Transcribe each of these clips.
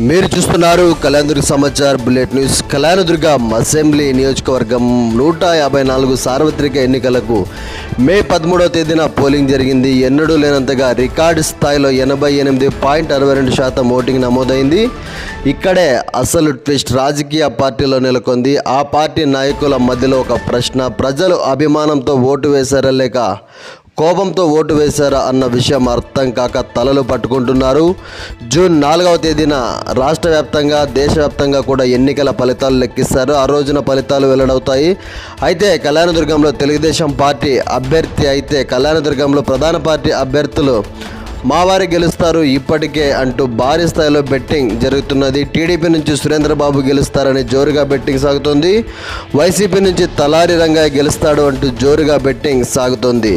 మీరు చూస్తున్నారు Kalyanadurga Samachar bullet news. Kalyanadurgam assembly నియోజకవర్గం నూట యాభై నాలుగు సార్వత్రిక ఎన్నికలకు మే పదమూడవ తేదీన పోలింగ్ జరిగింది. ఎన్నడూ లేనంతగా రికార్డు స్థాయిలో ఎనభై ఎనిమిది పాయింట్ అరవై రెండు శాతం ఓటింగ్ నమోదైంది. ఇక్కడే అసలు ట్విస్ట్ రాజకీయ పార్టీలో నెలకొంది. ఆ పార్టీ నాయకుల మధ్యలో ఒక ప్రశ్న. ప్రజలు అభిమానంతో ఓటు వేశారా లేక కోపంతో ఓటు వేశారా అన్న విషయం అర్థం కాక తలలు పట్టుకుంటున్నారు. జూన్ నాలుగవ తేదీన రాష్ట్ర వ్యాప్తంగా దేశవ్యాప్తంగా కూడా ఎన్నికల ఫలితాలు లెక్కిస్తారు. ఆ రోజున ఫలితాలు వెల్లడవుతాయి. అయితే కళ్యాణదుర్గంలో తెలుగుదేశం పార్టీ అభ్యర్థి అయితే కళ్యాణదుర్గంలో ప్రధాన పార్టీ అభ్యర్థులు మావారి గెలుస్తారు ఇప్పటికే అంటూ భారీ స్థాయిలో బెట్టింగ్ జరుగుతున్నది. టీడీపీ నుంచి సురేంద్రబాబు గెలుస్తారని జోరుగా బెట్టింగ్ సాగుతోంది. వైసీపీ నుంచి తలారి రంగా గెలుస్తాడు అంటూ జోరుగా బెట్టింగ్ సాగుతోంది.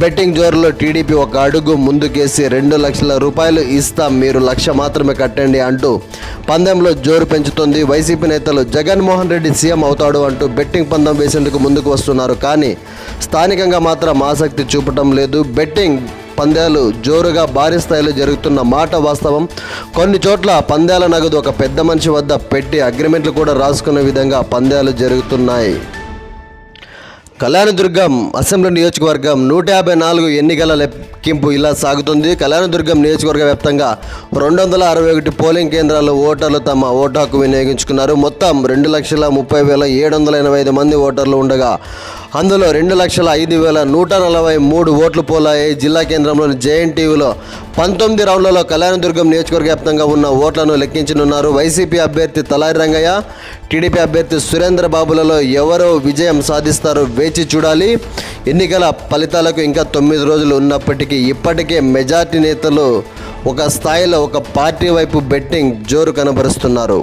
బెట్టింగ్ జోరులో టీడీపీ ఒక అడుగు ముందుకేసి రెండు లక్షల రూపాయలు ఇస్తాం మీరు లక్ష మాత్రమే కట్టండి అంటూ పందెంలో జోరు పెంచుతోంది. వైసీపీ నేతలు జగన్మోహన్ రెడ్డి సీఎం అవుతాడు అంటూ బెట్టింగ్ పందెం వేసేందుకు ముందుకు వస్తున్నారు. కానీ స్థానికంగా మాత్రం ఆసక్తి చూపటం లేదు. బెట్టింగ్ పందాలు జోరుగా భారీ స్థాయిలో జరుగుతున్న మాట వాస్తవం. కొన్ని చోట్ల పందాల నగదు ఒక పెద్ద మనిషి వద్ద పెట్టి అగ్రిమెంట్లు కూడా రాసుకునే విధంగా పందాలు జరుగుతున్నాయి. కళ్యాణదుర్గం అసెంబ్లీ నియోజకవర్గం నూట యాభై నాలుగు ఎన్నికల లెక్కింపు ఇలా సాగుతుంది. కళ్యాణదుర్గం నియోజకవర్గ వ్యాప్తంగా రెండు వందల అరవై ఒకటి పోలింగ్ కేంద్రాల్లో ఓటర్లు తమ ఓటు హక్కు వినియోగించుకున్నారు. మొత్తం రెండు లక్షల ముప్పై వేల ఏడు వందల ఎనభై ఐదు మంది ఓటర్లు ఉండగా అందులో రెండు లక్షల ఐదు వేల నూట నలభై మూడు ఓట్లు పోలాయి. జిల్లా కేంద్రంలోని జేఎన్టీయూలో పంతొమ్మిది రౌండ్లలో కళ్యాణదుర్గం నియోజకవర్గ వ్యాప్తంగా ఉన్న ఓట్లను లెక్కించనున్నారు. వైసీపీ అభ్యర్థి తలారి రంగయ్య టీడీపీ అభ్యర్థి సురేంద్ర బాబులలో ఎవరో విజయం సాధిస్తారో వేచి చూడాలి. ఎన్నికల ఫలితాలకు ఇంకా తొమ్మిది రోజులు ఉన్నప్పటికీ ఇప్పటికే మెజార్టీ నేతలు ఒక స్థాయిలో ఒక పార్టీ వైపు బెట్టింగ్ జోరు కనబరుస్తున్నారు.